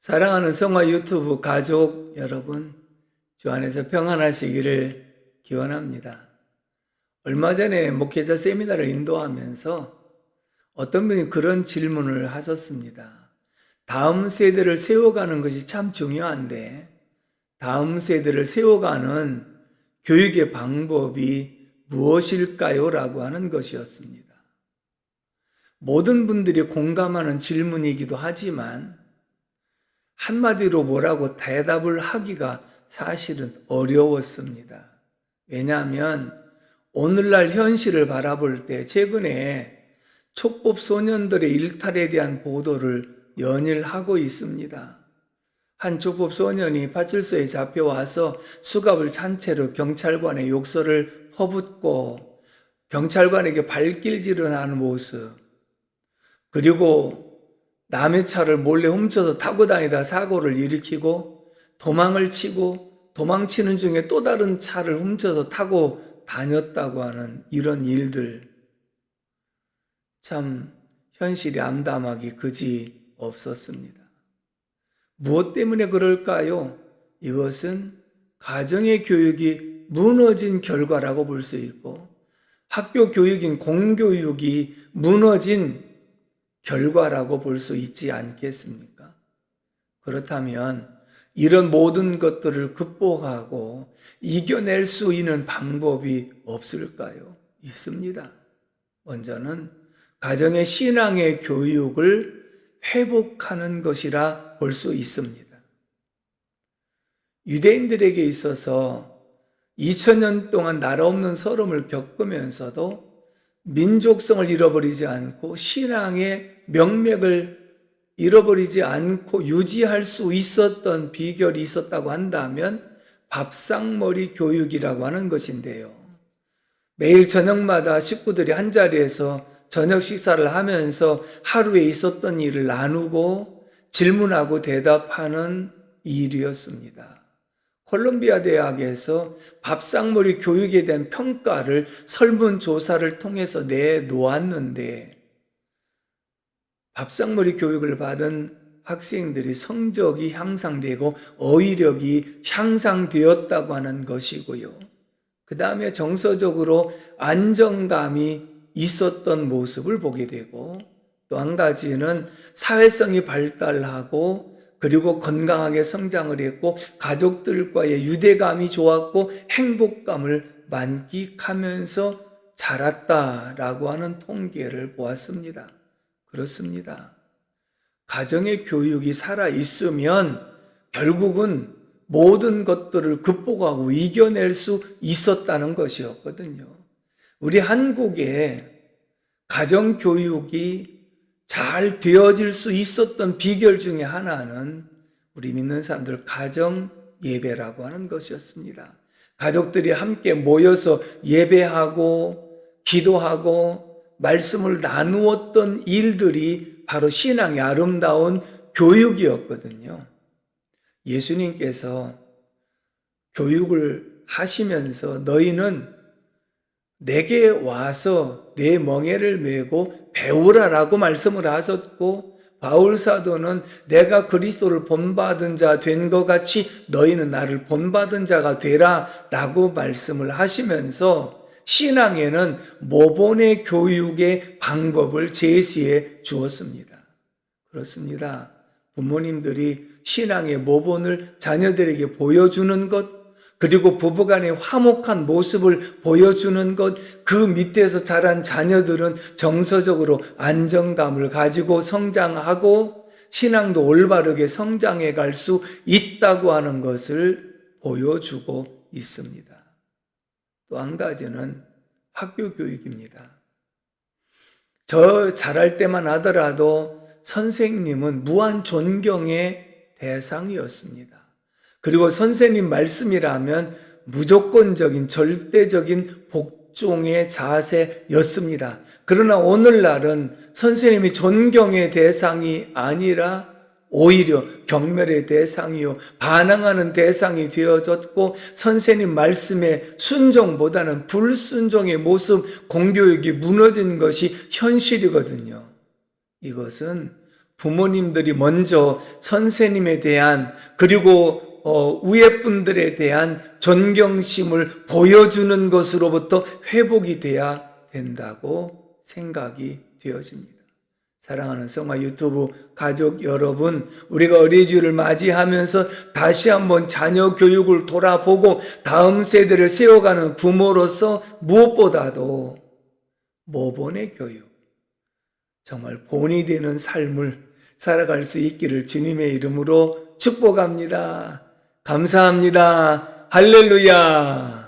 사랑하는 성화 유튜브 가족 여러분, 주 안에서 평안하시기를 기원합니다. 얼마 전에 목회자 세미나를 인도하면서 어떤 분이 그런 질문을 하셨습니다. 다음 세대를 세워가는 것이 참 중요한데, 다음 세대를 세워가는 교육의 방법이 무엇일까요? 라고 하는 것이었습니다. 모든 분들이 공감하는 질문이기도 하지만, 한마디로 뭐라고 대답을 하기가 사실은 어려웠습니다. 왜냐하면 오늘날 현실을 바라볼 때 최근에 촉법 소년들의 일탈에 대한 보도를 연일 하고 있습니다. 한 촉법 소년이 파출소에 잡혀와서 수갑을 찬 채로 경찰관의 욕설을 퍼붓고 경찰관에게 발길질을 하는 모습 그리고 남의 차를 몰래 훔쳐서 타고 다니다 사고를 일으키고 도망을 치고 도망치는 중에 또 다른 차를 훔쳐서 타고 다녔다고 하는 이런 일들. 참 현실이 암담하기 그지 없었습니다. 무엇 때문에 그럴까요? 이것은 가정의 교육이 무너진 결과라고 볼 수 있고 학교 교육인 공교육이 무너진 결과라고 볼 수 있지 않겠습니까? 그렇다면 이런 모든 것들을 극복하고 이겨낼 수 있는 방법이 없을까요? 있습니다. 먼저는 가정의 신앙의 교육을 회복하는 것이라 볼 수 있습니다. 유대인들에게 있어서 2000년 동안 나라 없는 서름을 겪으면서도 민족성을 잃어버리지 않고 신앙의 명맥을 잃어버리지 않고 유지할 수 있었던 비결이 있었다고 한다면 밥상머리 교육이라고 하는 것인데요. 매일 저녁마다 식구들이 한 자리에서 저녁 식사를 하면서 하루에 있었던 일을 나누고 질문하고 대답하는 일이었습니다. 콜롬비아 대학에서 밥상머리 교육에 대한 평가를 설문조사를 통해서 내놓았는데 밥상머리 교육을 받은 학생들이 성적이 향상되고 어휘력이 향상되었다고 하는 것이고요. 그 다음에 정서적으로 안정감이 있었던 모습을 보게 되고 또 한 가지는 사회성이 발달하고 그리고 건강하게 성장을 했고 가족들과의 유대감이 좋았고 행복감을 만끽하면서 자랐다라고 하는 통계를 보았습니다. 그렇습니다. 가정의 교육이 살아 있으면 결국은 모든 것들을 극복하고 이겨낼 수 있었다는 것이었거든요. 우리 한국의 가정 교육이 잘 되어질 수 있었던 비결 중에 하나는 우리 믿는 사람들 가정 예배라고 하는 것이었습니다. 가족들이 함께 모여서 예배하고 기도하고 말씀을 나누었던 일들이 바로 신앙의 아름다운 교육이었거든요. 예수님께서 교육을 하시면서 너희는 내게 와서 내 멍에를 메고 배우라라고 말씀을 하셨고 바울 사도는 내가 그리스도를 본받은 자 된 것 같이 너희는 나를 본받은 자가 되라라고 말씀을 하시면서 신앙에는 모본의 교육의 방법을 제시해 주었습니다. 그렇습니다. 부모님들이 신앙의 모본을 자녀들에게 보여주는 것, 그리고 부부간의 화목한 모습을 보여주는 것, 그 밑에서 자란 자녀들은 정서적으로 안정감을 가지고 성장하고 신앙도 올바르게 성장해 갈 수 있다고 하는 것을 보여주고 있습니다. 또 한 가지는 학교 교육입니다. 저 잘할 때만 하더라도 선생님은 무한 존경의 대상이었습니다. 그리고 선생님 말씀이라면 무조건적인 절대적인 복종의 자세였습니다. 그러나 오늘날은 선생님이 존경의 대상이 아니라 오히려 경멸의 대상이요, 반항하는 대상이 되어졌고, 선생님 말씀에 순종보다는 불순종의 모습, 공교육이 무너진 것이 현실이거든요. 이것은 부모님들이 먼저 선생님에 대한 그리고 어, 위에 분들에 대한 존경심을 보여주는 것으로부터 회복이 돼야 된다고 생각이 되어집니다. 사랑하는 성마 유튜브 가족 여러분, 우리가 어린이주를 맞이하면서 다시 한번 자녀 교육을 돌아보고 다음 세대를 세워가는 부모로서 무엇보다도 모본의 교육, 정말 본이 되는 삶을 살아갈 수 있기를 주님의 이름으로 축복합니다. 감사합니다. 할렐루야.